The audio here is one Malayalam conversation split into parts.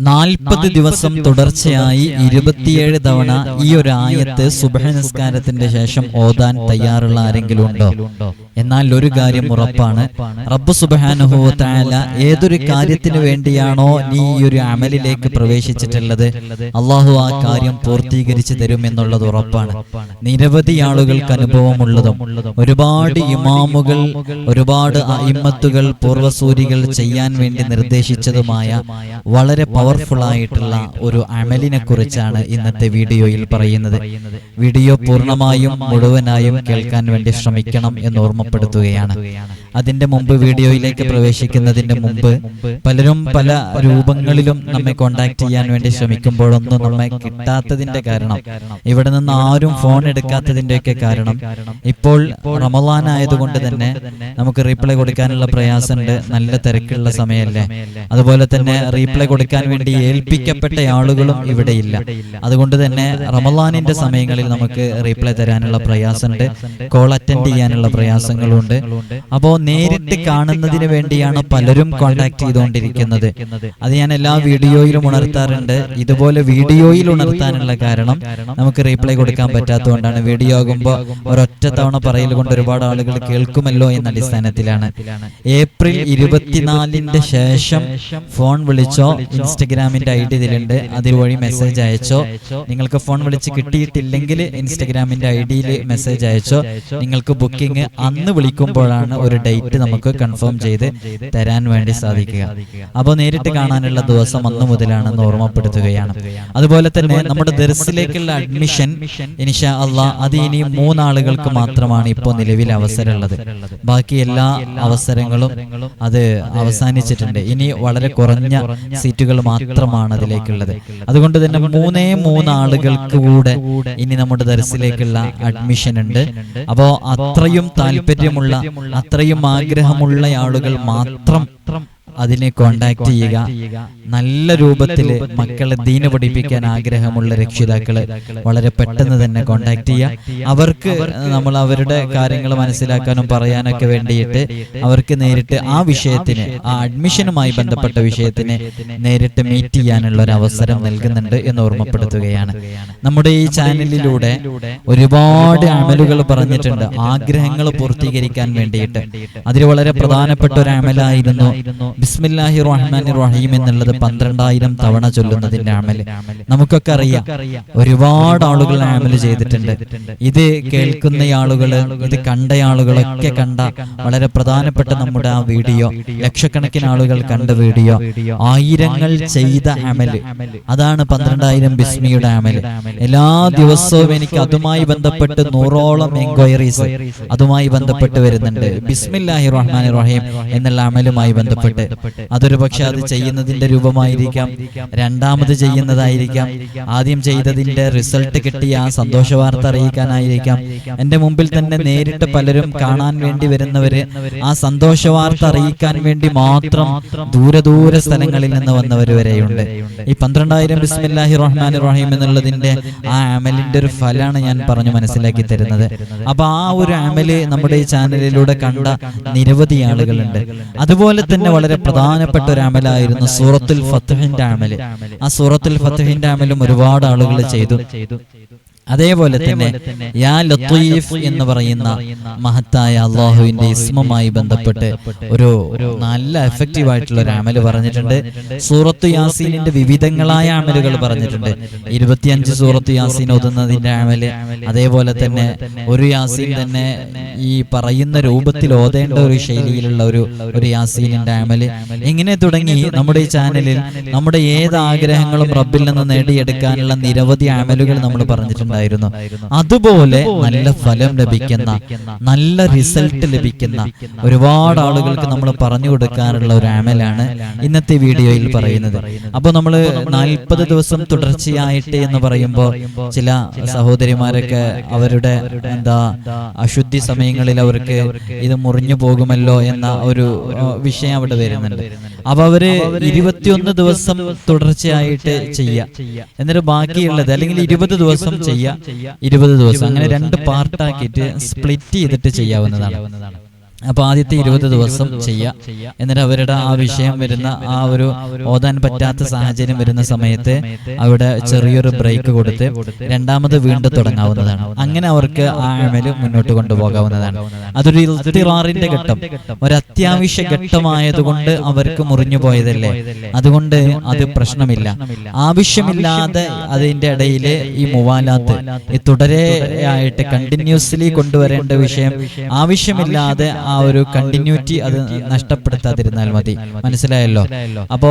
നാൽപ്പത് ദിവസം തുടർച്ചയായി ഇരുപത്തിയേഴ് തവണ ഈ ഒരു ആയത്ത് സുബഹ നിസ്കാരത്തിന്റെ ശേഷം ഓതാൻ തയ്യാറുള്ള ആരെങ്കിലും ഉണ്ടോ? എന്നാൽ ഒരു കാര്യം ഉറപ്പാണ്. റബ്ബ് താല ഏതൊരു കാര്യത്തിന് വേണ്ടിയാണോ നീ ഈ ഒരു അമലിലേക്ക് പ്രവേശിച്ചിട്ടുള്ളത്? അള്ളാഹു ആ കാര്യം പൂർത്തീകരിച്ചു തരും എന്നുള്ളത് ഉറപ്പാണ്. നിരവധി ആളുകൾക്ക് അനുഭവമുള്ളതും ഒരുപാട് ഇമാമുകൾ ഒരുപാട് അയിമത്തുകൾ പൂർവസൂരികൾ ചെയ്യാൻ വേണ്ടി നിർദ്ദേശിച്ചതുമായ വളരെ പവർഫുൾ ആയിട്ടുള്ള ഒരു അമലിനെ കുറിച്ചാണ് ഇന്നത്തെ വീഡിയോയിൽ പറയുന്നത്. വീഡിയോ പൂർണമായും മുഴുവനായും കേൾക്കാൻ വേണ്ടി ശ്രമിക്കണം എന്ന് ഓർമ്മപ്പെടുത്തുകയാണ്. അതിന്റെ മുമ്പ് വീഡിയോയിലേക്ക് പ്രവേശിക്കുന്നതിന്റെ മുമ്പ് പലരും പല രൂപങ്ങളിലും നമ്മെ കോണ്ടാക്ട് ചെയ്യാൻ വേണ്ടി ശ്രമിക്കുമ്പോഴൊന്നും നമ്മെ കിട്ടാത്തതിന്റെ കാരണം. ഇവിടെ നിന്ന് ആരും ഫോൺ എടുക്കാത്തതിന്റെയൊക്കെ കാരണം. ഇപ്പോൾ റമലാൻ ആയതുകൊണ്ട് തന്നെ നമുക്ക് റീപ്ലൈ കൊടുക്കാനുള്ള പ്രയാസമുണ്ട്. നല്ല തിരക്കുള്ള സമയമല്ലേ? അതുപോലെ തന്നെ റീപ്ലൈ കൊടുക്കാൻ വേണ്ടി ഏൽപ്പിക്കപ്പെട്ട ആളുകളും ഇവിടെ ഇല്ല അതുകൊണ്ട് തന്നെ റമലാനിന്റെ സമയങ്ങളിൽ നമുക്ക് റീപ്ലൈ തരാനുള്ള പ്രയാസമുണ്ട്. കോൾ അറ്റൻഡ് ചെയ്യാനുള്ള പ്രയാസങ്ങളുണ്ട് അപ്പോൾ നേരിട്ട് കാണുന്നതിന് വേണ്ടിയാണ് പലരും കോൺടാക്ട് ചെയ്തുകൊണ്ടിരിക്കുന്നത്. അത് ഞാൻ എല്ലാ വീഡിയോയിലും ഉണർത്താറുണ്ട്. ഇതുപോലെ വീഡിയോയിൽ ഉണർത്താനുള്ള കാരണം നമുക്ക് റീപ്ലൈ കൊടുക്കാൻ പറ്റാത്തതുകൊണ്ടാണ്. വീഡിയോ ആകുമ്പോൾ ഒരൊറ്റ തവണ പറയൽ കൊണ്ട് ഒരുപാട് ആളുകൾ കേൾക്കുമല്ലോ എന്ന അടിസ്ഥാനത്തിലാണ്. ഏപ്രിൽ ഇരുപത്തിനാലിന്റെ ശേഷം ഫോൺ വിളിച്ചോ ഇൻസ്റ്റഗ്രാമിന്റെ ഐ ഡി ഇതിലുണ്ട്. അതിൽ വഴി മെസ്സേജ് അയച്ചോ. നിങ്ങൾക്ക് ഫോൺ വിളിച്ച് കിട്ടിയിട്ടില്ലെങ്കിൽ ഇൻസ്റ്റഗ്രാമിന്റെ ഐ ഡിയിൽ മെസ്സേജ് അയച്ചോ. നിങ്ങൾക്ക് ബുക്കിംഗ് അന്ന് വിളിക്കുമ്പോഴാണ് ഒരു ഡേറ്റ് നമുക്ക് കൺഫേം ചെയ്ത് തരാൻ വേണ്ടി സാധിക്കുക. അപ്പോൾ നേരിട്ട് കാണാനുള്ള ദിവസം അന്ന് മുതലാണെന്ന് ഓർമ്മപ്പെടുത്തുകയാണ്. അതുപോലെ തന്നെ നമ്മുടെ ദർസിലേക്കുള്ള അഡ്മിഷൻ ഇനിഷാ അള്ളാ അത് ഇനി മൂന്നാളുകൾക്ക് മാത്രമാണ് ഇപ്പോൾ നിലവിൽ അവസരമുള്ളത്. ബാക്കി എല്ലാ അവസരങ്ങളും അത് അവസാനിച്ചിട്ടുണ്ട്. ഇനി വളരെ കുറഞ്ഞ സീറ്റുകൾ മാത്രമാണ് അതിലേക്കുള്ളത്. അതുകൊണ്ട് തന്നെ മൂന്നേ മൂന്ന് ആളുകൾക്ക് കൂടെ ഇനി നമ്മുടെ ദർസിലേക്കുള്ള അഡ്മിഷൻ ഉണ്ട്. അപ്പോ അത്രയും താല്പര്യമുള്ള അത്രയും ആഗ്രഹമുള്ള ആളുകൾ മാത്രം അതിനെ കോണ്ടാക്ട് ചെയ്യുക. നല്ല രൂപത്തിൽ മക്കളെ ദീന പഠിപ്പിക്കാൻ ആഗ്രഹമുള്ള രക്ഷിതാക്കൾ വളരെ പെട്ടെന്ന് തന്നെ കോണ്ടാക്ട് ചെയ്യുക. അവർക്ക് നമ്മൾ അവരുടെ കാര്യങ്ങൾ മനസ്സിലാക്കാനും പറയാനൊക്കെ വേണ്ടിയിട്ട് അവർക്ക് നേരിട്ട് ആ വിഷയത്തിന് ആ അഡ്മിഷനുമായി ബന്ധപ്പെട്ട വിഷയത്തിന് നേരിട്ട് മീറ്റ് ചെയ്യാനുള്ള ഒരു അവസരം നൽകുന്നുണ്ട് എന്ന് ഓർമ്മപ്പെടുത്തുകയാണ്. നമ്മുടെ ഈ ചാനലിലൂടെ ഒരുപാട് അമലുകൾ പറഞ്ഞിട്ടുണ്ട്. ആഗ്രഹങ്ങൾ പൂർത്തീകരിക്കാൻ വേണ്ടിയിട്ട്. അതിൽ വളരെ പ്രധാനപ്പെട്ട ഒരു അമലായിരുന്നു ബിസ്മില്ലാഹി റഹ്മാൻ റഹീം എന്നുള്ളത് പന്ത്രണ്ടായിരം തവണ ചൊല്ലുന്നതിന്റെ അമൽ. നമുക്കൊക്കെ അറിയാം. ഒരുപാട് ആളുകൾ അമൽ ചെയ്തിട്ടുണ്ട്. ഇത് കേൾക്കുന്ന ആളുകൾ ഇത് കണ്ട ആളുകളൊക്കെ കണ്ട വളരെ പ്രധാനപ്പെട്ട നമ്മുടെ ആ വീഡിയോ ലക്ഷക്കണക്കിന് ആളുകൾ കണ്ട വീഡിയോ ആയിരങ്ങൾ ചെയ്ത അമൽ. അതാണ് പന്ത്രണ്ടായിരം ബിസ്മിയുടെ അമൽ. എല്ലാ ദിവസവും എനിക്ക് അതുമായി ബന്ധപ്പെട്ട് നൂറോളം എൻക്വയറീസ് അതുമായി ബന്ധപ്പെട്ട് വരുന്നുണ്ട്. ബിസ്മില്ലാഹി റഹ്മാൻ റഹീം എന്നുള്ള അമലുമായി ബന്ധപ്പെട്ട്. അതൊരു പക്ഷെ അത് ചെയ്യുന്നതിന്റെ രൂപമായിരിക്കാം. രണ്ടാമത് ചെയ്യുന്നതായിരിക്കാം. ആദ്യം ചെയ്തതിന്റെ റിസൾട്ട് കിട്ടിയ ആ സന്തോഷ വാർത്ത അറിയിക്കാനായിരിക്കാം. എന്റെ മുമ്പിൽ തന്നെ നേരിട്ട് പലരും കാണാൻ വേണ്ടി വരുന്നവര് ആ സന്തോഷ വാർത്ത അറിയിക്കാൻ വേണ്ടി മാത്രം ദൂരദൂര ദൂരെ സ്ഥലങ്ങളിൽ നിന്ന് വന്നവർ വരെയുണ്ട്. ഈ പന്ത്രണ്ടായിരം ബിസ്മില്ലാഹി റഹ്മാൻ റഹീം എന്നുള്ളതിന്റെ ആ അമലിന്റെ ഒരു ഫലമാണ് ഞാൻ പറഞ്ഞു മനസ്സിലാക്കി തരുന്നത് അപ്പൊ ആ ഒരു അമൽ നമ്മുടെ ഈ ചാനലിലൂടെ കണ്ട നിരവധി ആളുകളുണ്ട്. അതുപോലെ തന്നെ വളരെ പ്രധാനപ്പെട്ട ഒരു അമലായിരുന്നു സൂറത്തുൽ ഫത്തുഹിന്റെ അമൽ. ആ സൂറത്തുൽ ഫത്തുഹിന്റെ അമലും ഒരുപാട് ആളുകൾ ചെയ്തു. അതേപോലെ തന്നെ യാ ലത്തീഫ് എന്ന് പറയുന്ന മഹത്തായ അള്ളാഹുവിന്റെ ഇസ്മുമായി ബന്ധപ്പെട്ട് ഒരു നല്ല എഫക്റ്റീവ് ആയിട്ടുള്ള ഒരു അമൽ പറഞ്ഞിട്ടുണ്ട്. സൂറത്ത് യാസീനിന്റെ വിവിധങ്ങളായ അമലുകൾ പറഞ്ഞിട്ടുണ്ട്. ഇരുപത്തിയഞ്ച് സൂറത്ത് യാസീൻ ഓതുന്നതിന്റെ അമൽ. അതേപോലെ തന്നെ ഒരു യാസീൻ തന്നെ ഈ പറയുന്ന രൂപത്തിൽ ഓതേണ്ട ഒരു ശൈലിയിലുള്ള ഒരു ഒരു യാസീനിന്റെ അമൽ. ഇങ്ങനെ തുടങ്ങി നമ്മുടെ ഈ ചാനലിൽ നമ്മുടെ ഏത് ആഗ്രഹങ്ങളും റബ്ബിൽ നിന്ന് നേടിയെടുക്കാനുള്ള നിരവധി അമലുകൾ നമ്മൾ പറഞ്ഞിട്ടുണ്ട്. ഉണ്ടായിരുന്നു. അതുപോലെ നല്ല ഫലം ലഭിക്കുന്ന നല്ല റിസൾട്ട് ലഭിക്കുന്ന ഒരുപാട് ആളുകൾക്ക് നമ്മൾ പറഞ്ഞു കൊടുക്കാനുള്ള ഒരു ആമലാണ് ഇന്നത്തെ വീഡിയോയിൽ പറയുന്നത്. അപ്പോൾ നമ്മൾ നാൽപ്പത് ദിവസം തുടർച്ചയായിട്ട് എന്ന് പറയുമ്പോൾ ചില സഹോദരിമാരൊക്കെ അവരുടെ എന്താ അശുദ്ധി സമയങ്ങളിൽ അവർക്ക് ഇത് മുറിഞ്ഞു പോകുമല്ലോ എന്ന ഒരു വിഷയം അവിടെ വരുന്നുണ്ട്. അപ്പൊ അവർ ഇരുപത്തിയൊന്ന് ദിവസം തുടർച്ചയായിട്ട് ചെയ്യുക. എന്നിട്ട് ബാക്കിയുള്ളത് അല്ലെങ്കിൽ ഇരുപത് ദിവസം ചെയ്യാം. ഇരുപത് ദിവസം അങ്ങനെ രണ്ട് പാർട്ടാക്കിയിട്ട് സ്പ്ലിറ്റ് ചെയ്തിട്ട് ചെയ്യാവുന്നതാണ്. അപ്പൊ ആദ്യത്തെ ഇരുപത് ദിവസം ചെയ്യാം. എന്നിട്ട് അവരുടെ ആ വിഷയം വരുന്ന ആ ഒരു ഓതാൻ പറ്റാത്ത സാഹചര്യം വരുന്ന സമയത്ത് അവിടെ ചെറിയൊരു ബ്രേക്ക് കൊടുത്ത് രണ്ടാമത് വീണ്ടും തുടങ്ങാവുന്നതാണ്. അങ്ങനെ അവർക്ക് ആ അമൽ മുന്നോട്ട് കൊണ്ടുപോകാവുന്നതാണ്. അതൊരു ഇൽത്തിറാറിന്റെ ഘട്ടം. ഒരു അത്യാവശ്യ ഘട്ടമായതുകൊണ്ട് അവർക്ക് മുറിഞ്ഞു പോയതല്ലേ? അതുകൊണ്ട് അത് പ്രശ്നമില്ല. ആവശ്യമില്ലാതെ അതിന്റെ ഇടയിൽ ഈ മുവാലാത്ത് തുടരെയായിട്ട് കണ്ടിന്യൂസ്ലി കൊണ്ടുവരേണ്ട വിഷയം ആവശ്യമില്ലാതെ ആ ഒരു കണ്ടിന്യൂറ്റി അത് നഷ്ടപ്പെടുത്താതിരുന്നാൽ മതി. മനസ്സിലായല്ലോ? അപ്പോ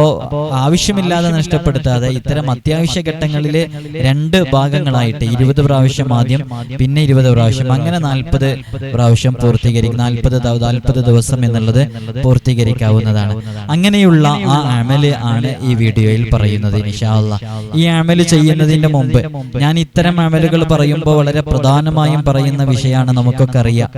ആവശ്യമില്ലാതെ നഷ്ടപ്പെടുത്താതെ ഇത്തരം അത്യാവശ്യ ഘട്ടങ്ങളിൽ രണ്ട് ഭാഗങ്ങളായിട്ട് ഇരുപത് പ്രാവശ്യം ആദ്യം പിന്നെ ഇരുപത് പ്രാവശ്യം അങ്ങനെ നാൽപ്പത് പ്രാവശ്യം പൂർത്തീകരിക്കും. നാൽപ്പത് നാൽപ്പത് ദിവസം എന്നുള്ളത് പൂർത്തീകരിക്കാവുന്നതാണ്. അങ്ങനെയുള്ള ആ അമൽ ആണ് ഈ വീഡിയോയിൽ പറയുന്നത് ഇൻഷാല്ല ഈ അമൽ ചെയ്യുന്നതിന്റെ മുമ്പ് ഞാൻ ഇത്തരം അമലുകൾ പറയുമ്പോൾ വളരെ പ്രധാനമായും പറയുന്ന വിഷയമാണ് നമുക്കൊക്കെ അറിയാം.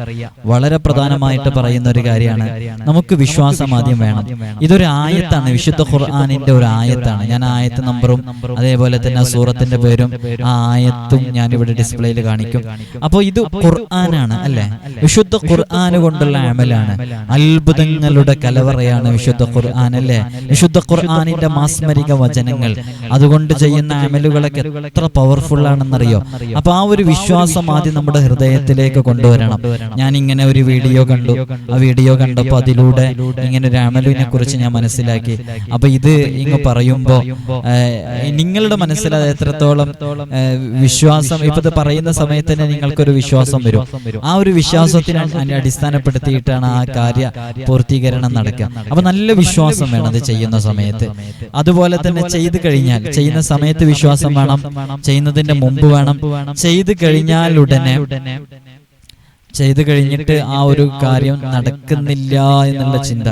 വളരെ പ്രധാനമായിട്ട് പറയുന്ന ഒരു കാര്യമാണ്. നമുക്ക് വിശ്വാസം ആദ്യം വേണം. ഇതൊരു ആയത്താണ്. വിശുദ്ധ ഖുർആാനിന്റെ ഒരു ആയത്താണ്. ഞാൻ ആയത്ത് നമ്പറും അതേപോലെ തന്നെ ആ സൂറത്തിന്റെ പേരും ആ ആയത്തും ഞാൻ ഇവിടെ ഡിസ്പ്ലേയിൽ കാണിക്കും. അപ്പോൾ ഇത് ഖുർആനാണ് അല്ലെ? വിശുദ്ധ ഖുർആൻ കൊണ്ടുള്ള അമലാണ്. അത്ഭുതങ്ങളുടെ കലവറയാണ് വിശുദ്ധ ഖുർആൻ അല്ലെ? വിശുദ്ധ ഖുർആാനിന്റെ മാസ്മരിക വചനങ്ങൾ അതുകൊണ്ട് ചെയ്യുന്ന അമലുകളൊക്കെ എത്ര പവർഫുൾ ആണെന്നറിയോ? അപ്പൊ ആ ഒരു വിശ്വാസം ആദ്യം നമ്മുടെ ഹൃദയത്തിലേക്ക് കൊണ്ടുവരണം. ഞാൻ ഇങ്ങനെ ഒരു വീഡിയോ കണ്ടു. ആ വീഡിയോ കണ്ടപ്പോൾ അതിലൂടെ ഇങ്ങനെ രാമലുവിനെ കുറിച്ച് ഞാൻ മനസ്സിലാക്കി. അപ്പൊ ഇത് ഇങ്ങ് പറയുമ്പോ നിങ്ങളുടെ മനസ്സിൽ അത് എത്രത്തോളം വിശ്വാസം? ഇപ്പൊ ഇത് പറയുന്ന സമയത്ത് തന്നെ നിങ്ങൾക്കൊരു വിശ്വാസം വരും. ആ ഒരു വിശ്വാസത്തിനെ അടി- അടിസ്ഥാനപ്പെടുത്തിയിട്ടാണ് ആ കാര്യ പൂർത്തീകരണം നടക്കുക. അപ്പൊ നല്ല വിശ്വാസം വേണം അത് ചെയ്യുന്ന സമയത്ത്. അതുപോലെ തന്നെ ചെയ്തു കഴിഞ്ഞാൽ ചെയ്യുന്ന സമയത്ത് വിശ്വാസം വേണം. ചെയ്യുന്നതിന്റെ മുമ്പ് വേണം. ചെയ്തു കഴിഞ്ഞാൽ ഉടനെ ചെയ്തു കഴിഞ്ഞിട്ട് ആ ഒരു കാര്യം നടക്കുന്നില്ല എന്നുള്ള ചിന്ത.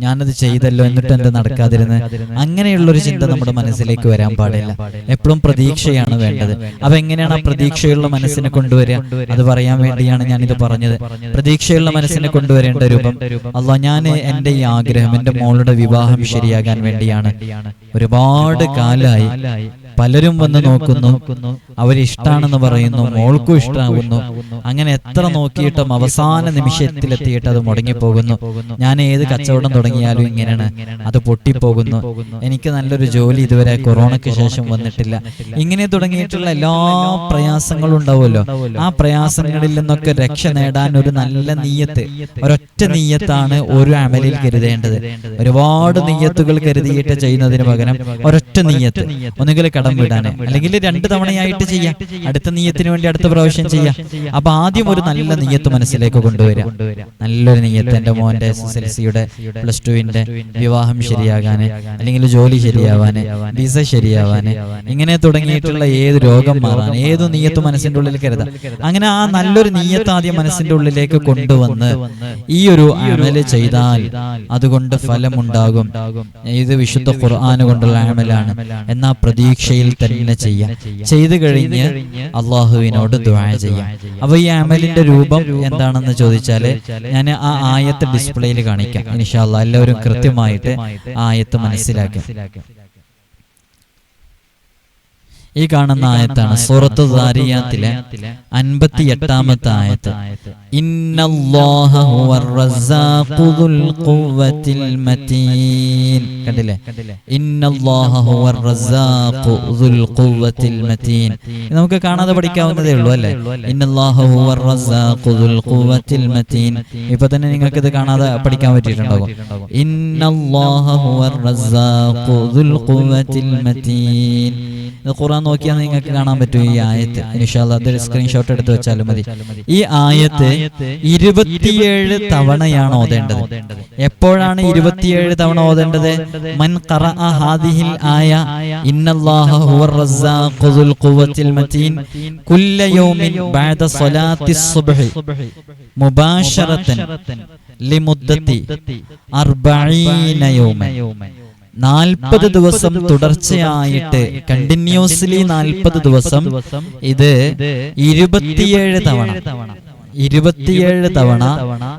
ഞാനത് ചെയ്തല്ലോ എന്നിട്ട് എന്റെ നടക്കാതിരുന്ന്? അങ്ങനെയുള്ള ഒരു ചിന്ത നമ്മുടെ മനസ്സിലേക്ക് വരാൻ പാടില്ല. എപ്പോഴും പ്രതീക്ഷയാണ് വേണ്ടത്. അപ്പൊ എങ്ങനെയാണ് ആ പ്രതീക്ഷയുള്ള മനസ്സിനെ കൊണ്ടുവരിക? അത് പറയാൻ വേണ്ടിയാണ് ഞാൻ ഇത് പറഞ്ഞത്. പ്രതീക്ഷയുള്ള മനസ്സിനെ കൊണ്ടുവരേണ്ട രൂപം. അല്ല ഞാൻ എന്റെ ഈ ആഗ്രഹം എന്റെ മോളുടെ വിവാഹം ശരിയാകാൻ വേണ്ടിയാണ്. ഒരുപാട് കാലായി. പലരും വന്ന് നോക്കുന്നു. അവരിഷ്ടാണെന്ന് പറയുന്നു. മോൾക്കും ഇഷ്ടാവുന്നു അങ്ങനെ എത്ര നോക്കിയിട്ടും അവസാന നിമിഷത്തിലെത്തിയിട്ട് അത് മുടങ്ങിപ്പോകുന്നു. ഞാൻ ഏത് കച്ചവടം തുടങ്ങിയാലും ഇങ്ങനെയാണ് അത് പൊട്ടിപ്പോകുന്നു. എനിക്ക് നല്ലൊരു ജോലി ഇതുവരെ കൊറോണയ്ക്ക് ശേഷം വന്നിട്ടില്ല. ഇങ്ങനെ തുടങ്ങിയിട്ടുള്ള എല്ലാ പ്രയാസങ്ങളും ഉണ്ടാവുമല്ലോ. ആ പ്രയാസങ്ങളിൽ നിന്നൊക്കെ രക്ഷ നേടാൻ ഒരു നല്ല നീയത്ത്. ഒരൊറ്റ നീയത്താണ് ഒരു അമലിൽ കരുതേണ്ടത്. ഒരുപാട് നീയത്തുകൾ കരുതിയിട്ട് ചെയ്യുന്നതിന് പകരം ഒരൊറ്റ നീയത്ത്. ഒന്നുകിൽ കടം വിടാനെ. അല്ലെങ്കിൽ രണ്ട് തവണയായിട്ട് ചെയ്യാം. അടുത്ത നീയത്തിന് വേണ്ടി അടുത്ത പ്രാവശ്യം ചെയ്യാം. അപ്പൊ ആദ്യം ഒരു നല്ല നീയത്ത് മനസ്സിലേക്ക് കൊണ്ടുവരാം. നല്ലൊരു നീയത്ത് എന്റെ മോന്റെ എസ് എസ് എൽ സിയുടെ പ്ലസ് ടുവിന്റെ വിവാഹം ശരിയാകാന് അല്ലെങ്കിൽ ജോലി ശരിയാവാന് വിസ ശരിയാവാന് ഇങ്ങനെ തുടങ്ങിയിട്ടുള്ള ഏത് രോഗം മാറാൻ ഏത് നീയത്ത് മനസ്സിന്റെ ഉള്ളിൽ കരുതാം. അങ്ങനെ ആ നല്ലൊരു നീയത്ത് ആദ്യം മനസ്സിന്റെ ഉള്ളിലേക്ക് കൊണ്ടുവന്ന് ഈ ഒരു അമൽ ചെയ്താൽ അതുകൊണ്ട് ഫലമുണ്ടാകും. ഇത് വിശുദ്ധ ഖുർആാന് കൊണ്ടുള്ള അമലാണ് എന്നാ പ്രതീക്ഷയിൽ തന്നെ ചെയ്യാം. ചെയ്തു കഴിഞ്ഞ് അള്ളാഹുവിനോട് ദുആ ചെയ്യാം. അപ്പൊ ഈ അമലിന്റെ രൂപം എന്താണെന്ന് ചോദിച്ചാൽ ഞാൻ ആ ആയത്ത് ഡിസ്പ്ലേയിൽ കാണിക്കാം. ഇൻഷാല്ല എല്ലാവരും കൃത്യമായിട്ട് ആ ആയത്ത് മനസ്സിലാക്കാം. ഈ കാണുന്ന ആയത്താണ് സൂറത്ത് ദാരിയാത്തിലെ അൻപത്തി എട്ടാമത്തെ ആയത്ത്. കണ്ടില്ലേ? നമുക്ക് കാണാതെ പഠിക്കാവുന്നതേ ഉള്ളൂ അല്ലേ? ഇപ്പൊ തന്നെ നിങ്ങൾക്ക് ഇത് കാണാതെ പഠിക്കാൻ പറ്റിയിട്ടുണ്ടാകും ഇന്നല്ലാഹ ഖുറാൻ നോക്കിയാൽ നിങ്ങൾക്ക് കാണാൻ പറ്റും ഈ ആയത്ത്. ഇൻഷാല്ല അതൊരു സ്ക്രീൻഷോട്ട് എടുത്ത് വെച്ചാലും മതി. ഈ ആയത്ത് ഇരുപത്തിയേഴ് തവണയാണ് ഓതേണ്ടത്. എപ്പോഴാണ് ഇരുപത്തിയേഴ് തവണ ഓതേണ്ടത്? മൻ ഹാദിഹിൽ ആയ ഖുവ്വത്തിൽ മതീൻ കുല്ല യൗമിൻ ബഅദ സുബ്ഹി മുബാശറത്തൻ അർബഈന നാൽപ്പത് ദിവസം തുടർച്ചയായിട്ട് കണ്ടിന്യൂസ്ലി നാൽപ്പത് ദിവസം ഇത് ഇരുപത്തിയേഴ് തവണ. ഇരുപത്തിയേഴ് തവണ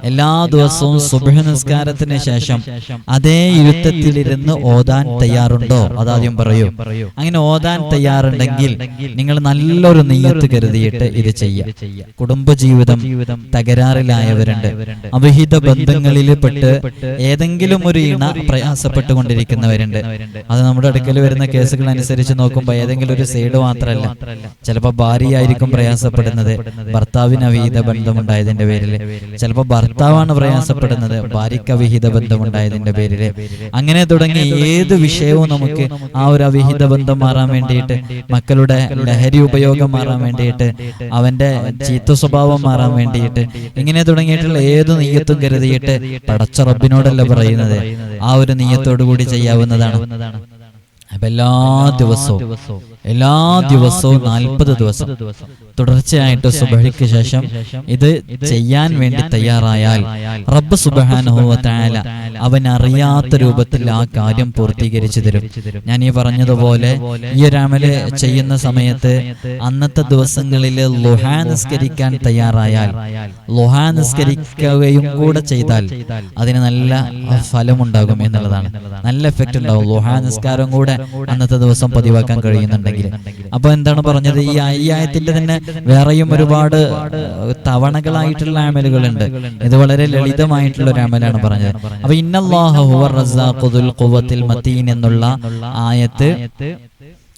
എല്ലാ ദിവസവും സുബഹ നിസ്കാരത്തിന് ശേഷം അതേ ഇരുത്തത്തിലിരുന്ന് ഓതാൻ തയ്യാറുണ്ടോ? അതാദ്യം പറയൂ. അങ്ങനെ ഓതാൻ തയ്യാറുണ്ടെങ്കിൽ നിങ്ങൾ നല്ലൊരു നെയ്യത്ത് കരുതിയിട്ട് ഇത് ചെയ്യാം കുടുംബജീവിതം തകരാറിലായവരുണ്ട്. അവിഹിത ബന്ധങ്ങളിൽ പെട്ട് ഏതെങ്കിലും ഒരു ഇണ പ്രയാസപ്പെട്ടുകൊണ്ടിരിക്കുന്നവരുണ്ട്. അത് നമ്മുടെ അടുക്കൽ വരുന്ന കേസുകൾ അനുസരിച്ച് നോക്കുമ്പോൾ ഏതെങ്കിലും ഒരു സൈഡ് മാത്രമല്ല. ചിലപ്പോൾ ഭാര്യയായിരിക്കും പ്രയാസപ്പെടുന്നത്. ഭർത്താവിന് അവിഹിത ബന്ധമുണ്ടായതിന്റെ പേരിൽ ചിലപ്പോൾ ഭർത്താവാണ് പ്രയാസപ്പെടുന്നത് ഭാര്യയ്ക്ക് അവിഹിത ബന്ധമുണ്ടായതിന്റെ പേരിൽ അങ്ങനെ തുടങ്ങി ഏത് വിഷയവും നമുക്ക് ആ ഒരു അവിഹിത ബന്ധം മാറാൻ വേണ്ടിയിട്ട് മക്കളുടെ ലഹരി ഉപയോഗം മാറാൻ വേണ്ടിയിട്ട് അവന്റെ ചീത്ത സ്വഭാവം മാറാൻ വേണ്ടിയിട്ട്. ഇങ്ങനെ തുടങ്ങിയിട്ടുള്ള ഏത് നീയത്തും കരുതിയിട്ട് പടച്ച റബ്ബിനോടല്ല പറയുന്നത്. ആ ഒരു നീയത്തോടു കൂടി ചെയ്യാവുന്നതാണ്. അപ്പൊ എല്ലാ ദിവസവും എല്ലാ ദിവസവും നാൽപ്പത് ദിവസം തുടർച്ചയായിട്ട് സുബഹിക്ക് ശേഷം ഇത് ചെയ്യാൻ വേണ്ടി തയ്യാറായാൽ റബ്ബ് സുബഹാനുഭവത്തായാല അവൻ അറിയാത്ത രൂപത്തിൽ ആ കാര്യം പൂർത്തീകരിച്ചു തരും. ഞാൻ ഈ പറഞ്ഞതുപോലെ ഈ ഒരു അമൽ ചെയ്യുന്ന സമയത്ത് അന്നത്തെ ദിവസങ്ങളിൽ ലുഹാ നിസ്കരിക്കാൻ തയ്യാറായാൽ ലുഹാ നിസ്കരിക്കുകയും കൂടെ ചെയ്താൽ അതിന് നല്ല ഫലമുണ്ടാകും എന്നുള്ളതാണ്. നല്ല എഫക്റ്റ് ഉണ്ടാവും. ലുഹാ നിസ്കാരം കൂടെ അന്നത്തെ ദിവസം പതിവാക്കാൻ കഴിയുന്നുണ്ടെങ്കിൽ. അപ്പൊ എന്താണ് പറഞ്ഞത്? ഈ അയ്യായത്തിന്റെ തന്നെ വേറെയും ഒരുപാട് തവണകളായിട്ടുള്ള അമലുകളുണ്ട്. ഇത് വളരെ ലളിതമായിട്ടുള്ള ഒരു അമലാണ് പറഞ്ഞത്. അപ്പൊ ഇന്നല്ലാഹു മത്തീൻ എന്നുള്ള ആയത്ത്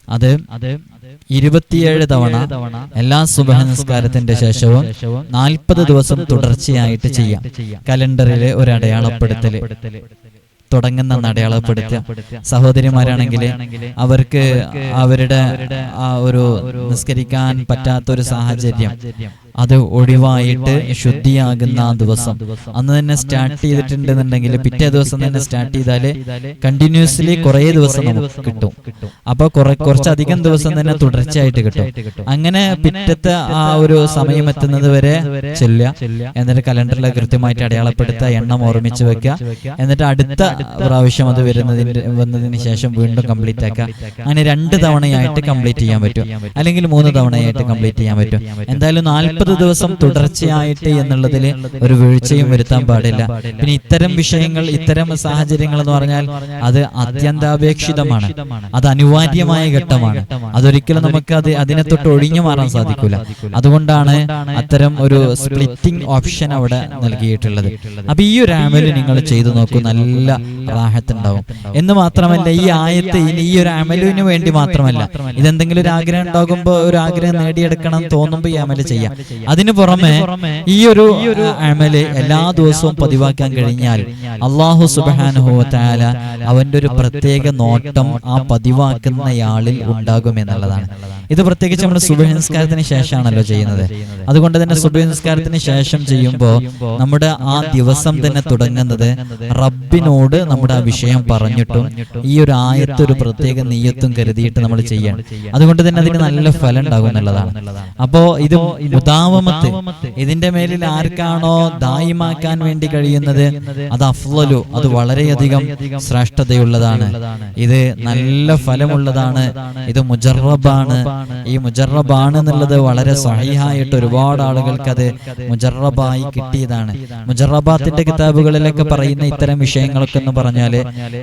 അത് ഇരുപത്തിയേഴ് തവണ എല്ലാ സുബഹ നിസ്കാരത്തിന്റെ ശേഷവും നാൽപ്പത് ദിവസം തുടർച്ചയായിട്ട് ചെയ്യാം. കലണ്ടറിലെ ഒരു അടയാളപ്പെടുത്തൽ. തുടങ്ങുന്ന അടയാളപ്പെടുത്തുക സഹോദരിമാരാണെങ്കിൽ അവർക്ക് അവരുടെ ആ ഒരു നിസ്കരിക്കാൻ പറ്റാത്തൊരു സാഹചര്യം. അത് ഒഴിവായിട്ട് ശുദ്ധിയാകുന്ന ആ ദിവസം. അന്ന് തന്നെ സ്റ്റാർട്ട് ചെയ്തിട്ടുണ്ടെന്നുണ്ടെങ്കിൽ പിറ്റേ ദിവസം തന്നെ സ്റ്റാർട്ട് ചെയ്താൽ കണ്ടിന്യൂസ്ലി കുറേ ദിവസം നമുക്ക് കിട്ടും. അപ്പൊ കുറെ കുറച്ചധികം ദിവസം തന്നെ തുടർച്ചയായിട്ട് കിട്ടും. അങ്ങനെ പിറ്റത്തെ ആ ഒരു സമയം എത്തുന്നത് വരെ ചെല്ലുക. എന്നിട്ട് കലണ്ടറിൽ കൃത്യമായിട്ട് അടയാളപ്പെടുത്തുക എണ്ണം ഓർമ്മിച്ച് വെക്കുക. എന്നിട്ട് അടുത്ത പ്രാവശ്യം അത് വരുന്നതിന് വന്നതിന് ശേഷം വീണ്ടും കംപ്ലീറ്റ് ആക്കുക. അങ്ങനെ രണ്ട് തവണയായിട്ട് കംപ്ലീറ്റ് ചെയ്യാൻ പറ്റും. അല്ലെങ്കിൽ മൂന്ന് തവണയായിട്ട് കംപ്ലീറ്റ് ചെയ്യാൻ പറ്റും. എന്തായാലും നാൽപ്പത് ദിവസം തുടർച്ചയായിട്ട് എന്നുള്ളതിൽ ഒരു വീഴ്ചയും വരുത്താൻ പാടില്ല. പിന്നെ ഇത്തരം വിഷയങ്ങൾ ഇത്തരം സാഹചര്യങ്ങൾ എന്ന് പറഞ്ഞാൽ അത് അത്യന്താപേക്ഷിതമാണ്. അത് അനിവാര്യമായ ഘട്ടമാണ്. അതൊരിക്കലും നമുക്ക് അത് അതിനെ തൊട്ട് ഒഴിഞ്ഞു മാറാൻ സാധിക്കില്ല അതുകൊണ്ടാണ് അത്തരം ഒരു സ്പ്ലിറ്റിംഗ് ഓപ്ഷൻ അവിടെ നൽകിയിട്ടുള്ളത്. അപ്പൊ ഈ ഒരു ആമൽ നിങ്ങൾ ചെയ്തു നോക്കൂ. നല്ല റാഹത്തുണ്ടാവും എന്ന് മാത്രമല്ല ഈ ആയത്ത് ഈ ഒരു അമലിന് വേണ്ടി മാത്രമല്ല. ഇതെന്തെങ്കിലും ഒരു ആഗ്രഹം ഉണ്ടാകുമ്പോൾ ഒരു ആഗ്രഹം നേടിയെടുക്കണം തോന്നുമ്പോൾ ഈ അമൽ ചെയ്യാം. അതിനു പുറമെ ഈ ഒരു അമൽ എല്ലാ ദിവസവും പതിവാക്കാൻ കഴിഞ്ഞാൽ അള്ളാഹു സുബാനുഹോത്താല അവന്റെ ഒരു പ്രത്യേക നോട്ടം ആ പതിവാക്കുന്നയാളിൽ ഉണ്ടാകും എന്നുള്ളതാണ്. ഇത് പ്രത്യേകിച്ച് നമ്മൾ സുബഹനസ്കാരത്തിന് ശേഷമാണല്ലോ ചെയ്യുന്നത്. അതുകൊണ്ട് തന്നെ സുബഹനസ്കാരത്തിന് ശേഷം ചെയ്യുമ്പോൾ നമ്മുടെ ആ ദിവസം തന്നെ തുടങ്ങുന്നത് റബ്ബിനോട് നമ്മുടെ ആ വിഷയം പറഞ്ഞിട്ടും ഈ ഒരു ആയത്ത് ഒരു പ്രത്യേക നീയത്തും കരുതിയിട്ട് നമ്മൾ ചെയ്യണം. അതുകൊണ്ട് തന്നെ അതിന് നല്ല ഫലം ഉണ്ടാകും എന്നുള്ളതാണ്. അപ്പോ ഇത് മുദാവമത്ത് ഇതിന്റെ മേലിൽ ആർക്കാണോ ദായിമാക്കാൻ വേണ്ടി കഴിയുന്നത്? അത് അഫ്ലലു. അത് വളരെയധികം ശ്രേഷ്ഠതയുള്ളതാണ്. ഇത് നല്ല ഫലമുള്ളതാണ്. ഇത് മുജറബാണ് ഈ മുജറബാണ് എന്നുള്ളത് വളരെ സഹിഹായിട്ട് ഒരുപാട് ആളുകൾക്ക് അത് മുജറബായി കിട്ടിയതാണ്. മുജറബാത്തിന്റെ കിതാബുകളിലൊക്കെ പറയുന്ന ഇത്തരം വിഷയങ്ങളൊക്കെ എന്ന് പറഞ്ഞാൽ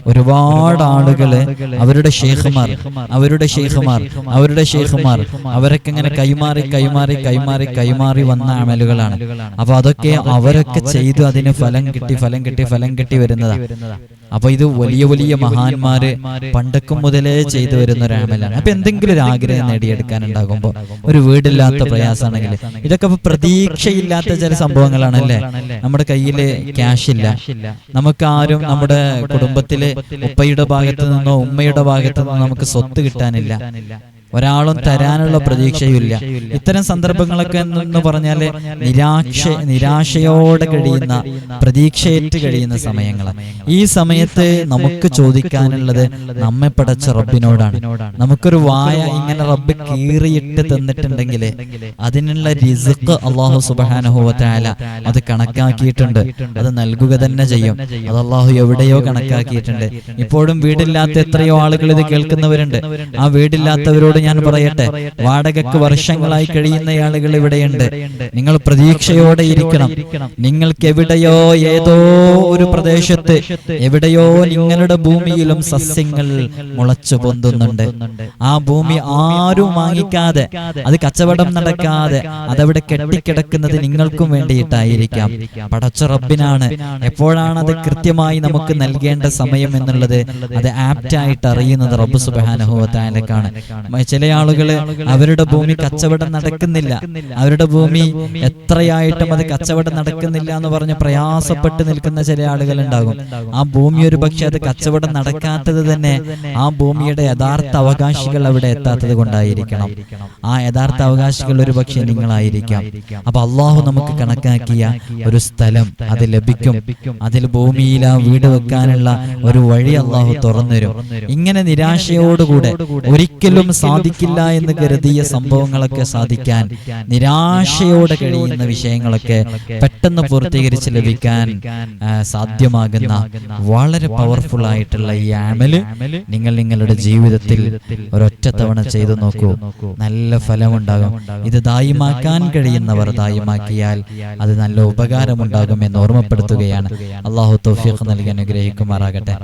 ഒരുപാട് ആളുകൾ അവരുടെ ഷെയ്ഖുമാർ അവരുടെ ഷെയ്ഖുമാർ അവരുടെ ഷെയ്ഖുമാർ അവരൊക്കെ ഇങ്ങനെ കൈമാറി കൈമാറി കൈമാറി കൈമാറി വന്ന അമലുകളാണ്. അപ്പൊ അതൊക്കെ അവരൊക്കെ ചെയ്തു അതിന് ഫലം കിട്ടി ഫലം കിട്ടി ഫലം കിട്ടി വരുന്നതാ. അപ്പൊ ഇത് വലിയ വലിയ മഹാന്മാര് പണ്ടക്കും മുതലേ ചെയ്തു വരുന്ന ഒരു അമലാണ്. അപ്പൊ എന്തെങ്കിലും ഒരു ആഗ്രഹം നേടിയെടുക്കാൻ ഉണ്ടാകുമ്പോ ഒരു വീടില്ലാത്ത പ്രയാസമാണെങ്കിൽ ഇതൊക്കെ ഇപ്പൊ പ്രതീക്ഷയില്ലാത്ത ചില സംഭവങ്ങളാണല്ലേ? നമ്മുടെ കയ്യിൽ ക്യാഷ് ഇല്ല. നമുക്ക് ആരും നമ്മുടെ കുടുംബത്തിലെ ഉപ്പയുടെ ഭാഗത്ത് നിന്നോ ഉമ്മയുടെ ഭാഗത്ത് നിന്നോ നമുക്ക് സ്വത്ത് കിട്ടാനില്ല. ഒരാളും തരാനുള്ള പ്രതീക്ഷയുമില്ല. ഇത്തരം സന്ദർഭങ്ങളൊക്കെ എന്ന് പറഞ്ഞാൽ നിരാക്ഷ നിരാശയോടെ കഴിയുന്ന പ്രതീക്ഷയേറ്റ് കഴിയുന്ന സമയങ്ങൾ ഈ സമയത്ത് നമുക്ക് ചോദിക്കാനുള്ളത് നമ്മെ പടച്ച റബ്ബിനോടാണ്. നമുക്കൊരു വായ ഇങ്ങനെ റബ്ബ് കീറിയിട്ട് തന്നിട്ടുണ്ടെങ്കിൽ അതിനുള്ള റിസുക്ക് അള്ളാഹു സുബാനുഭവത്തായാല അത് കണക്കാക്കിയിട്ടുണ്ട്. അത് നൽകുക തന്നെ ചെയ്യും. അത് അള്ളാഹു എവിടെയോ കണക്കാക്കിയിട്ടുണ്ട്. ഇപ്പോഴും വീടില്ലാത്ത എത്രയോ ആളുകൾ ഇത് കേൾക്കുന്നവരുണ്ട്. ആ വീടില്ലാത്തവരോട് ഞാൻ പറയട്ടെ വാടകയ്ക്ക് വർഷങ്ങളായി കഴിയുന്ന ആളുകൾ ഇവിടെയുണ്ട്. നിങ്ങൾ പ്രതീക്ഷയോടെ ഇരിക്കണം. നിങ്ങൾക്ക് എവിടെയോ ഏതോ ഒരു പ്രദേശത്ത് എവിടെയോ നിങ്ങളുടെ ഭൂമിയിലും സസ്യങ്ങൾ മുളച്ചു പൊന്തുന്നുണ്ട്. ആ ഭൂമി ആരും വാങ്ങിക്കാതെ അത് കച്ചവടം നടക്കാതെ അതവിടെ കെട്ടിക്കിടക്കുന്നത് നിങ്ങൾക്കും വേണ്ടിയിട്ടായിരിക്കാം. പടച്ച റബ്ബിനാണ്. എപ്പോഴാണ് അത് കൃത്യമായി നമുക്ക് നൽകേണ്ട സമയം എന്നുള്ളത് അത് ആപ്റ്റായിട്ട് അറിയുന്നത് റബ്ബ് സുബാനുഭവത്തായാലേക്കാണ് ചില ആളുകൾ അവരുടെ ഭൂമി കച്ചവടം നടക്കുന്നില്ല. അവരുടെ ഭൂമി എത്രയായിട്ടും അത് കച്ചവടം നടക്കുന്നില്ല എന്ന് പറഞ്ഞ് പ്രയാസപ്പെട്ട് നിൽക്കുന്ന ചില ആളുകൾ ഉണ്ടാകും ആ ഭൂമി ഒരു പക്ഷെ അത് കച്ചവടം നടക്കാത്തത് തന്നെ ആ ഭൂമിയുടെ യഥാർത്ഥ അവകാശികൾ അവിടെ എത്താത്തത് കൊണ്ടായിരിക്കണം. ആ യഥാർത്ഥ അവകാശികൾ ഒരു പക്ഷെ നിങ്ങളായിരിക്കാം. അപ്പൊ അള്ളാഹു നമുക്ക് കണക്കാക്കിയ ഒരു സ്ഥലം അത് ലഭിക്കും. അതിൽ ഭൂമിയിൽ ആ വീട് വെക്കാനുള്ള ഒരു വഴി അള്ളാഹു തുറന്നുതരും. ഇങ്ങനെ നിരാശയോടുകൂടെ ഒരിക്കലും സാധിക്കില്ല എന്ന് കരുതിയ സംഭവങ്ങളൊക്കെ സാധിക്കാൻ നിരാശയോടെ കഴിയുന്ന വിഷയങ്ങളൊക്കെ പെട്ടെന്ന് പൂർത്തീകരിച്ച് ലഭിക്കാൻ സാധ്യമാകുന്ന വളരെ പവർഫുൾ ആയിട്ടുള്ള ഈ ആമൽ നിങ്ങൾ നിങ്ങളുടെ ജീവിതത്തിൽ ഒരൊറ്റ തവണ ചെയ്തു നോക്കൂ. നല്ല ഫലമുണ്ടാകും. ഇത് ദായിമാക്കാൻ കഴിയുന്നവർ ദായിമാക്കിയാൽ അത് നല്ല ഉപകാരമുണ്ടാകും എന്ന് ഓർമ്മപ്പെടുത്തുകയാണ്. അള്ളാഹു തൗഫീഖ് നൽകി അനുഗ്രഹിക്കുമാറാകട്ടെ.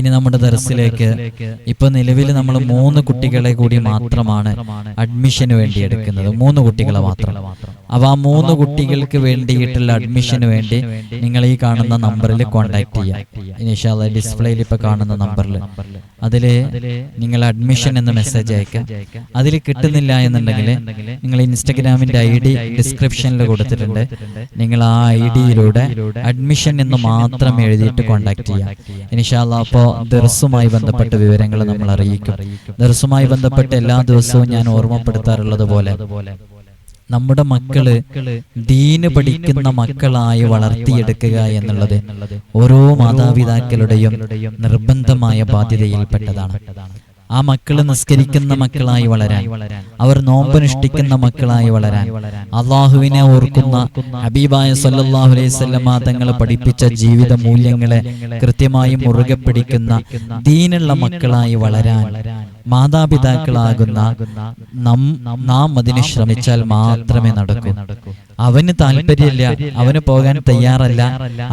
ഇനി നമ്മുടെ ദർസിലേക്ക് ഇപ്പൊ നിലവിൽ നമ്മൾ മൂന്ന് കുട്ടികളെ കൂടി മാത്രമാണ് അഡ്മിഷന് വേണ്ടി എടുക്കുന്നത്. മൂന്ന് കുട്ടികളെ മാത്രം. അപ്പൊ ആ മൂന്ന് കുട്ടികൾക്ക് വേണ്ടിയിട്ടുള്ള അഡ്മിഷന് വേണ്ടി നിങ്ങൾ ഈ കാണുന്ന നമ്പറിൽ കോൺടാക്ട് ചെയ്യാം. ഇനിഷാല ഡിസ്പ്ലേയിൽ ഇപ്പൊ കാണുന്ന നമ്പറിൽ അതിൽ നിങ്ങൾ അഡ്മിഷൻ എന്ന് മെസ്സേജ് അയക്കാം. അതിൽ കിട്ടുന്നില്ല എന്നുണ്ടെങ്കിൽ നിങ്ങൾ ഇൻസ്റ്റഗ്രാമിന്റെ ഐ ഡി ഡിസ്ക്രിപ്ഷനിൽ കൊടുത്തിട്ടുണ്ട്. നിങ്ങൾ ആ ഐ ഡിയിലൂടെ അഡ്മിഷൻ എന്ന് മാത്രം എഴുതിയിട്ട് കോൺടാക്ട് ചെയ്യാം. ഇനിഷാല്ല അപ്പോൾ ദർസുമായി ബന്ധപ്പെട്ട വിവരങ്ങൾ നമ്മൾ അറിയിക്കും. ദർസുമായി ബന്ധപ്പെട്ട എല്ലാ ദിവസവും ഞാൻ ഓർമ്മപ്പെടുത്താറുള്ളത് പോലെ. നമ്മുടെ മക്കൾ ദീന് പഠിക്കുന്ന മക്കളായി വളർത്തിയെടുക്കുക എന്നുള്ളത് ഓരോ മാതാപിതാക്കളുടെയും നിർബന്ധമായ ബാധ്യതയിൽപ്പെട്ടതാണ്. ആ മക്കൾ നിസ്കരിക്കുന്ന മക്കളായി വളരാൻ. അവർ നോമ്പനുഷ്ഠിക്കുന്ന മക്കളായി വളരാൻ. അള്ളാഹുവിനെ ഓർക്കുന്ന ഹബീബായ സല്ലാഹു അലൈഹി വസല്ലമ തങ്ങൾ പഠിപ്പിച്ച ജീവിത മൂല്യങ്ങളെ കൃത്യമായി മുറുകെ പിടിക്കുന്ന ദീനുള്ള മക്കളായി വളരാൻ മാതാപിതാക്കളാകുന്ന നാം അതിന് ശ്രമിച്ചാൽ മാത്രമേ നടക്കൂ. അവന് താല്പര്യമില്ല അവന് പോകാൻ തയ്യാറല്ല.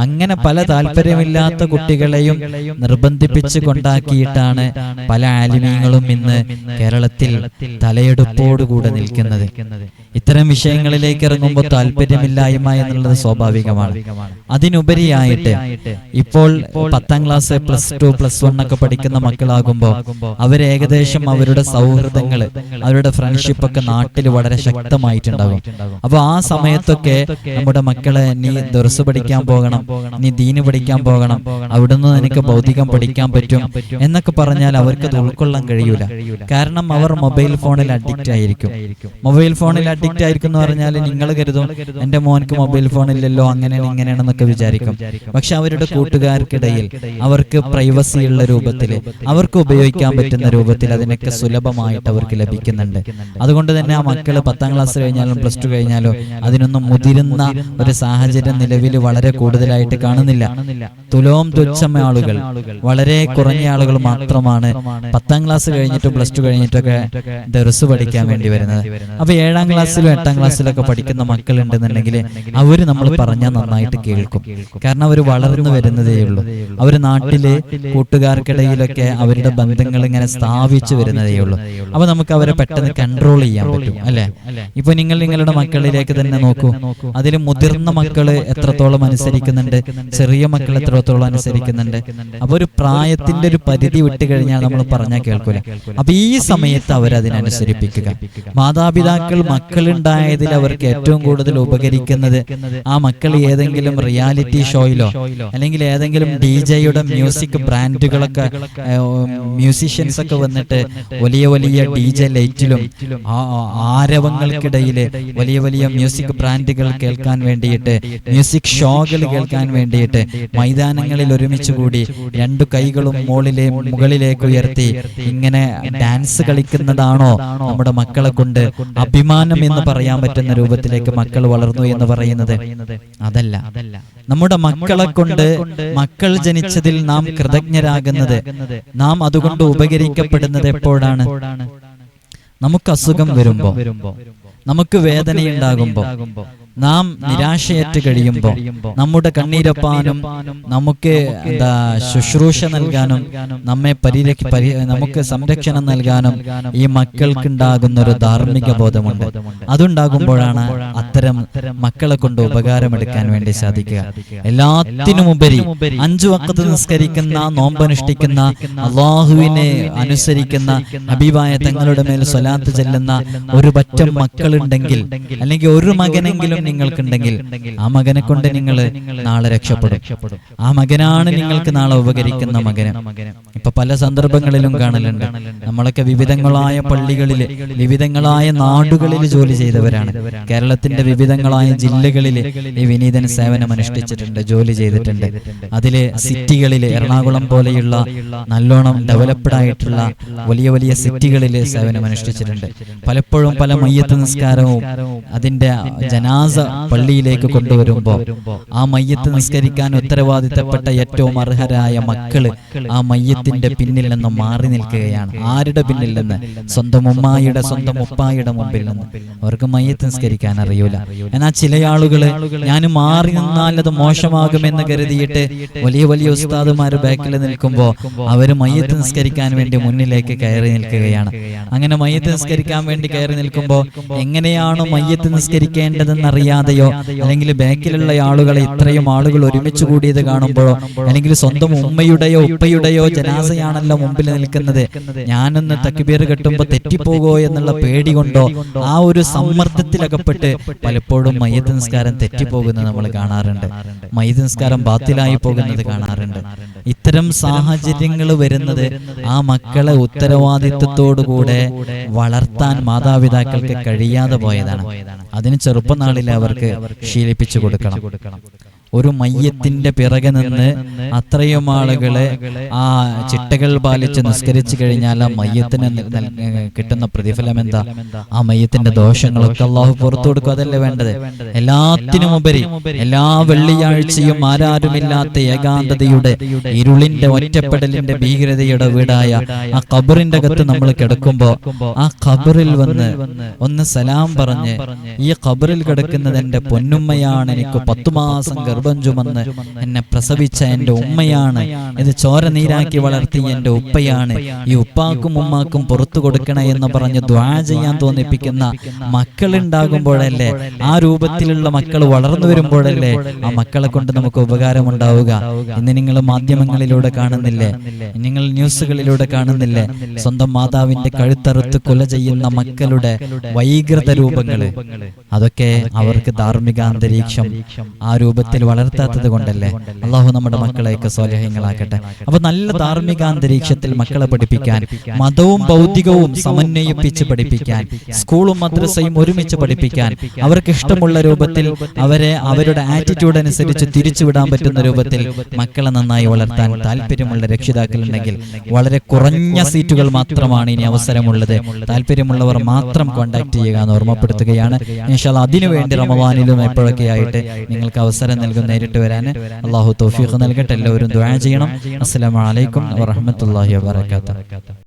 അങ്ങനെ പല താല്പര്യമില്ലാത്ത കുട്ടികളെയും നിർബന്ധിപ്പിച്ച് കൊണ്ടാക്കിയിട്ടാണ് പല ആലിമീങ്ങളും ഇന്ന് കേരളത്തിൽ തലയെടുപ്പോടുകൂടെ നിൽക്കുന്നത്. ഇത്തരം വിഷയങ്ങളിലേക്ക് ഇറങ്ങുമ്പോൾ താല്പര്യമില്ലായ്മ എന്നുള്ളത് സ്വാഭാവികമാണ്. അതിനുപരിയായിട്ട് ഇപ്പോൾ പത്താം class plus two plus one ഒക്കെ പഠിക്കുന്ന മക്കളാകുമ്പോൾ അവരേകദേശം അവരുടെ സൗഹൃദങ്ങൾ അവരുടെ ഫ്രണ്ട്ഷിപ്പ് ഒക്കെ നാട്ടിൽ വളരെ ശക്തമായിട്ടുണ്ടാകും. അപ്പൊ ആ സമയത്തൊക്കെ നമ്മുടെ മക്കളെ നീ ദർസ് പഠിക്കാൻ പോകണം നീ ദീന് പഠിക്കാൻ പോകണം അവിടുന്ന് നിനക്ക് ഭൗതികം പഠിക്കാൻ പറ്റും എന്നൊക്കെ പറഞ്ഞാൽ അവർക്ക് ഉൾക്കൊള്ളാൻ കഴിയൂല. കാരണം അവർ മൊബൈൽ ഫോണിൽ അഡിക്റ്റ് ആയിരിക്കും. മൊബൈൽ ഫോണിൽ അഡിക്റ്റ് ആയിരിക്കും എന്ന് പറഞ്ഞാൽ നിങ്ങൾ കരുതും എന്റെ മോൻക്ക് മൊബൈൽ ഫോണില്ലല്ലോ അങ്ങനെയാണ് ഇങ്ങനെയാണെന്നൊക്കെ വിചാരിക്കും. പക്ഷെ അവരുടെ കൂട്ടുകാർക്കിടയിൽ അവർക്ക് പ്രൈവസി ഉള്ള രൂപത്തിൽ അവർക്ക് ഉപയോഗിക്കാൻ പറ്റുന്ന രൂപത്തിൽ അതിനൊക്കെ സുലഭമായിട്ട് അവർക്ക് ലഭിക്കുന്നുണ്ട്. അതുകൊണ്ട് തന്നെ ആ മക്കൾ പത്താം ക്ലാസ് കഴിഞ്ഞാലും പ്ലസ് ടു കഴിഞ്ഞാലോ അതിനൊന്നും മുതിരുന്ന ഒരു സാഹചര്യം നിലവിൽ വളരെ കൂടുതലായിട്ട് കാണുന്നില്ല. തുലോം തുച്ഛം ആളുകൾ വളരെ കുറഞ്ഞ ആളുകൾ. മാത്രമാണ് പത്താം ക്ലാസ് കഴിഞ്ഞിട്ടും പ്ലസ് ടു കഴിഞ്ഞിട്ടൊക്കെ ദർസ് പഠിക്കാൻ വേണ്ടി വരുന്നത്. അപ്പൊ ഏഴാം ക്ലാസ്സിലും എട്ടാം ക്ലാസ്സിലൊക്കെ പഠിക്കുന്ന മക്കൾ ഉണ്ടെന്നുണ്ടെങ്കിൽ അവർ നമ്മൾ പറഞ്ഞാൽ നന്നായിട്ട് കേൾക്കും. കാരണം അവർ വളർന്നു വരുന്നതേ ഉള്ളൂ. അവർ നാട്ടിൽ കൂട്ടുകാർക്കിടയിലൊക്കെ അവരുടെ ബന്ധങ്ങൾ ഇങ്ങനെ സ്ഥാപിച്ചു വരുന്നതേ ഉള്ളൂ. അപ്പൊ നമുക്ക് അവരെ പെട്ടെന്ന് കൺട്രോൾ ചെയ്യാൻ പറ്റും അല്ലെ? ഇപ്പൊ നിങ്ങൾ നിങ്ങളുടെ മക്കളിലേക്ക് തന്നെ നോക്കൂ. അതിൽ മുതിർന്ന മക്കൾ എത്രത്തോളം അനുസരിക്കുന്നുണ്ട്? ചെറിയ മക്കൾ എത്രത്തോളം അനുസരിക്കുന്നുണ്ട്? അപ്പൊ ഒരു പ്രായത്തിന്റെ ഒരു പരിധി വിട്ടുകഴിഞ്ഞാൽ നമ്മൾ പറഞ്ഞാൽ കേൾക്കൂല. അപ്പൊ ഈ സമയത്ത് അവരതിനനുസരിപ്പിക്കുക മാതാപിതാക്കൾ മക്കളുണ്ടായതിൽ അവർക്ക് ഏറ്റവും കൂടുതൽ ഉപകരിക്കുന്നത് ആ മക്കൾ ഏതെങ്കിലും റിയാലിറ്റി ഷോയിലോ അല്ലെങ്കിൽ ഏതെങ്കിലും ഡി ജെയുടെ മ്യൂസിക് ബ്രാൻഡുകളൊക്കെ മ്യൂസിഷ്യൻസ് ഒക്കെ വന്നിട്ട് വലിയ വലിയ ഡി ജെ ലൈറ്റിലും ആരവങ്ങൾക്കിടയിൽ വലിയ വലിയ മ്യൂസിക് ബ്രാൻഡുകൾ കേൾക്കാൻ വേണ്ടിയിട്ട് മ്യൂസിക് ഷോകൾ കേൾക്കാൻ വേണ്ടിയിട്ട് മൈതാനങ്ങളിൽ ഒരുമിച്ച് കൂടി രണ്ടു കൈകളും മുകളിലെ മുകളിലേക്ക് ഉയർത്തി ഇങ്ങനെ ഡാൻസ് കളിക്കുന്നതാണോ നമ്മുടെ മക്കളെ കൊണ്ട് അഭിമാനം എന്ന് പറയാൻ പറ്റുന്ന രൂപത്തിലേക്ക് മക്കൾ വളർന്നു എന്ന് പറയുന്നത് അതല്ല. നമ്മുടെ മക്കളെ കൊണ്ട് മക്കൾ ജനിച്ചതിൽ നാം കൃതജ്ഞരാകുന്നത്. നാം അതുകൊണ്ട് ഉപകരിക്കപ്പെടുന്നത് എപ്പോഴാണ്? നമുക്ക് അസുഖം വരുമ്പോ. നമുക്ക് വേദനയുണ്ടാകുമ്പോ. നാം നിരാശയറ്റ് കഴിയുമ്പോൾ നമ്മുടെ കണ്ണീരപ്പാനും നമുക്ക് എന്താ ശുശ്രൂഷ നൽകാനും നമ്മെ പരിരക്ഷ നമുക്ക് സംരക്ഷണം നൽകാനും ഈ മക്കൾക്കുണ്ടാകുന്ന ഒരു ധാർമ്മിക ബോധമുണ്ട്. അതുണ്ടാകുമ്പോഴാണ് അത്തരം മക്കളെ കൊണ്ട് ഉപകാരമെടുക്കാൻ വേണ്ടി സാധിക്കുക. എല്ലാത്തിനുമുപരി അഞ്ചു വക്കത്ത് നിസ്കരിക്കുന്ന നോമ്പനുഷ്ഠിക്കുന്ന അള്ളാഹുവിനെ അനുസരിക്കുന്ന ഹബീബായ തങ്ങളുടെ മേൽ സ്വലാത്ത് ചെല്ലുന്ന ഒരു പറ്റം മക്കളുണ്ടെങ്കിൽ അല്ലെങ്കിൽ ഒരു മകനെങ്കിലും നിങ്ങൾക്കുണ്ടെങ്കിൽ ആ മകനെ കൊണ്ട് നിങ്ങൾ നാളെ രക്ഷപ്പെടും. ആ മകനാണ് നിങ്ങൾക്ക് നാളെ ഉപകരിക്കുന്ന മകന്. ഇപ്പൊ പല സന്ദർഭങ്ങളിലും കാണലുണ്ട്. നമ്മളൊക്കെ വിവിധങ്ങളായ പള്ളികളിൽ വിവിധങ്ങളായ നാടുകളിൽ ജോലി ചെയ്തവരാണ്. കേരളത്തിന്റെ വിവിധങ്ങളായ ജില്ലകളിൽ ഈ വിനീതൻ സേവനം അനുഷ്ഠിച്ചിട്ടുണ്ട് ജോലി ചെയ്തിട്ടുണ്ട്. അതിലെ സിറ്റികളിൽ എറണാകുളം പോലെയുള്ള നല്ലോണം ഡെവലപ്ഡ് ആയിട്ടുള്ള വലിയ വലിയ സിറ്റികളിൽ സേവനം അനുഷ്ഠിച്ചിട്ടുണ്ട്. പലപ്പോഴും പല മയ്യത്ത് നിസ്കാരവും അതിന്റെ ജനാസ പള്ളിയിലേക്ക് കൊണ്ടുവരുമ്പോൾ ആ മയ്യത്ത് നിസ്കരിക്കാൻ ഉത്തരവാദിത്തപ്പെട്ട ഏറ്റവും അർഹരായ മക്കൾ ആ മയ്യത്തിന്റെ പിന്നിൽ നിന്ന് മാറി നിൽക്കുകയാണ്. ആരുടെ പിന്നിൽ നിന്ന്? സ്വന്തം ഉമ്മായിയുടെ സ്വന്തം ഉപ്പായുടെ മുമ്പിൽ നിന്ന്. അവർക്ക് മയ്യത്ത് നിസ്കരിക്കാൻ അറിയൂല. എന്നാൽ ചില ഞാൻ മാറി നിന്നാൽ അത് മോശമാകുമെന്ന് കരുതിയിട്ട് വലിയ വലിയ ഉസ്താദുമാര് ബാക്കിൽ നിൽക്കുമ്പോ അവർ മയ്യത്ത് നിസ്കരിക്കാൻ വേണ്ടി മുന്നിലേക്ക് കയറി നിൽക്കുകയാണ്. അങ്ങനെ മയ്യത്ത് നിസ്കരിക്കാൻ വേണ്ടി കയറി നിൽക്കുമ്പോ എങ്ങനെയാണ് മയ്യത്ത് നിസ്കരിക്കേണ്ടതെന്ന് അറിയാതെയോ അല്ലെങ്കിൽ ബാക്കിലുള്ള ആളുകളെ ഇത്രയും ആളുകൾ ഒരുമിച്ച് കൂടിയത് കാണുമ്പോഴോ അല്ലെങ്കിൽ സ്വന്തം ഉമ്മയുടെയോ ഉപ്പയുടെയോ ജനാസയാണല്ലോ മുമ്പിൽ നിൽക്കുന്നത്. ഞാനൊന്ന് തക്കുപേർ കെട്ടുമ്പോ തെറ്റിപ്പോകോ എന്നുള്ള പേടി കൊണ്ടോ ആ ഒരു സമ്മർദ്ദത്തിലകപ്പെട്ട് പലപ്പോഴും മയ്യത്ത് നിസ്കാരം തെറ്റിപ്പോകുന്നത് നമ്മൾ കാണാറുണ്ട്. മയ്യത്ത് നിസ്കാരം ബാത്തിലായി പോകുന്നത് കാണാറുണ്ട്. ഇത്തരം സാഹചര്യങ്ങൾ വരുന്നത് ആ മക്കളെ ഉത്തരവാദിത്വത്തോടുകൂടെ വളർത്താൻ മാതാപിതാക്കൾക്ക് കഴിയാതെ പോയതാണ്. അതിന് ചെറുപ്പനാളിൽ അവർക്ക് ശീലിപ്പിച്ചു കൊടുക്കണം. ഒരു മയ്യത്തിന്റെ പിറകെ നിന്ന് അത്രയും ആളുകളെ ആ ചിട്ടകൾ പാലിച്ച് നിസ്കരിച്ചു കഴിഞ്ഞാൽ ആ മയ്യത്തിന് കിട്ടുന്ന പ്രതിഫലം എന്താ? ആ മയ്യത്തിന്റെ ദോഷങ്ങളൊക്കെ അള്ളാഹു പുറത്തു കൊടുക്കും. അതല്ലേ വേണ്ടത്? എല്ലാത്തിനുമുപരി എല്ലാ വെള്ളിയാഴ്ചയും ആരാരുമില്ലാത്ത ഏകാന്തതയുടെ ഇരുളിന്റെ ഒറ്റപ്പെടലിന്റെ ഭീകരതയുടെ വീടായ ആ ഖബറിന്റെ അകത്ത് നമ്മൾ കിടക്കുമ്പോ ആ ഖബറിൽ വന്ന് ഒന്ന് സലാം പറഞ്ഞ് ഈ ഖബറിൽ കിടക്കുന്നത് എന്റെ പൊന്നുമ്മയാണ് എനിക്ക് പത്തു മാസം ഗർഭം ചുമന്ന് എന്നെ പ്രസവിച്ച എന്റെ ഉമ്മയാണ്. ഇത് ചോര നീരാക്കി വളർത്തിയ എന്റെ ഉപ്പയാണ്. ഈ ഉപ്പാക്കും ഉമ്മാക്കും പുറത്തു കൊടുക്കണേ എന്ന് പറഞ്ഞ് ദ്വാ ചെയ്യാൻ തോന്നിപ്പിക്കുന്ന മക്കളുണ്ടാകുമ്പോഴല്ലേ ആ രൂപത്തിലുള്ള മക്കൾ വളർന്നു വരുമ്പോഴല്ലേ ആ മക്കളെ കൊണ്ട് നമുക്ക് ഉപകാരമുണ്ടാവുക. ഇന്ന് നിങ്ങൾ മാധ്യമങ്ങളിലൂടെ കാണുന്നില്ലേ? നിങ്ങൾ ന്യൂസുകളിലൂടെ കാണുന്നില്ലേ? സ്വന്തം മാതാവിന്റെ കഴുത്തറുത്ത് കൊല ചെയ്യുന്ന മക്കളുടെ വൈകൃത രൂപങ്ങൾ അതൊക്കെ അവർക്ക് ധാർമ്മിക അന്തരീക്ഷം ആ രൂപത്തിൽ വളർത്താത്തത് കൊണ്ടല്ലേ? അള്ളാഹു നമ്മുടെ മക്കളെയൊക്കെ സ്വാലഹ്യങ്ങളാക്കട്ടെ. അപ്പൊ നല്ല ധാർമ്മിക അന്തരീക്ഷത്തിൽ മക്കളെ പഠിപ്പിക്കാൻ മതവും ഭൗതികവും സമന്വയിപ്പിച്ച് പഠിപ്പിക്കാൻ സ്കൂളും മദ്രസയും ഒരുമിച്ച് പഠിപ്പിക്കാൻ അവർക്ക് ഇഷ്ടമുള്ള രൂപത്തിൽ അവരെ അവരുടെ ആറ്റിറ്റ്യൂഡ് അനുസരിച്ച് തിരിച്ചുവിടാൻ പറ്റുന്ന രൂപത്തിൽ മക്കളെ നന്നായി വളർത്താൻ താല്പര്യമുള്ള രക്ഷിതാക്കളുണ്ടെങ്കിൽ വളരെ കുറഞ്ഞ സീറ്റുകൾ മാത്രമാണ് ഇനി അവസരമുള്ളത്. താല്പര്യമുള്ളവർ മാത്രം കോൺടാക്ട് ചെയ്യുക എന്ന് ഓർമ്മപ്പെടുത്തുകയാണ്. അതിനുവേണ്ടി റമവാനിലും എപ്പോഴൊക്കെ ആയിട്ട് നിങ്ങൾക്ക് അവസരം നൽകും നേരിട്ട് വരാൻ അള്ളാഹു തോഫീഖ് നൽകട്ടെ. എല്ലാവരും ദുആ ചെയ്യണം. അസ്സലാമു അലൈക്കും വറഹ്മത്തുള്ളാഹി വബറകാതുഹു.